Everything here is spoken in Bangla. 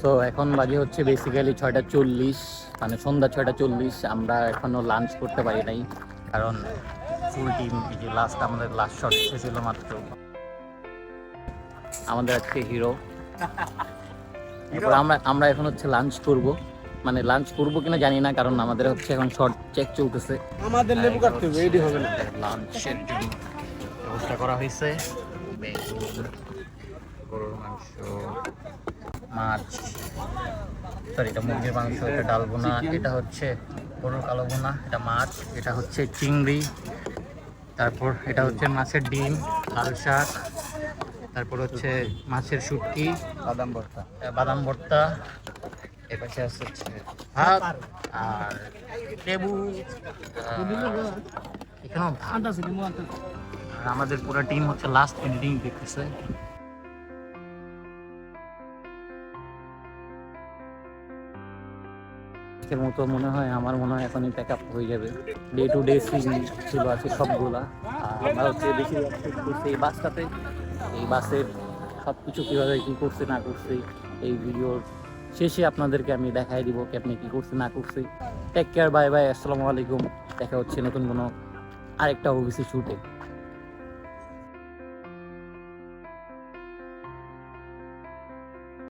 সো এখন বাজে হচ্ছে বেসিক্যালি ছয়টা চল্লিশ মানে সন্ধ্যা ছয়টা চল্লিশ। আমরা এখনও লাঞ্চ করতে পারি নাই কারণ ফুল টিম এই যে লাস্ট আমাদের লাস্ট শট এসেছিল মাত্র। আমাদের আজকে হিরো তারপর আমরা আমরা এখন হচ্ছে লাঞ্চ করব। মানে লাঞ্চ করব কিনা জানি না কারণ আমাদের হচ্ছে এখন শর্ট চেক চলতেছে। আমাদের লেবু কাটতে হবে রেডি হবে না। লাঞ্চের জন্য ব্যবস্থা করা হয়েছে। গরুর মাংস মাছ। সরি এটা মুরগির মাংস এটা ডাল বোনা এটা হচ্ছে গরুর কালো বোনা এটা মাছ এটা হচ্ছে চিংড়ি তারপর এটা হচ্ছে মাছের ডিম লাল শাক তারপর হচ্ছে মাছের শুটকি বাদাম ভর্তা। বাদাম ভর্তা এর পাশে আছে হচ্ছে ভাত আর লেবু আহ, এখানেও ভাত। আর আমাদের পুরো টিম হচ্ছে লাস্ট এডিটিং দেখতেছে। আজকের মতো মনে হয় আমার মনে হয় এখনই প্যাক আপ হয়ে যাবে। ডে টু ডে সিন ছিল আছে সবগুলা। আর আমরা হচ্ছে বেশি করছি এই বাসটাতে। এই বাসের সব কিছু কীভাবে কী করছে, না করছে, এই ভিডিওর শেষে আপনাদেরকে আমি দেখাই দিব কি আপনি কী করছে, না করছে। টেক কেয়ার বাই বাই আসসালামু আলাইকুম। দেখা হচ্ছে নতুন কোনো আরেকটা ওবিসি শুটে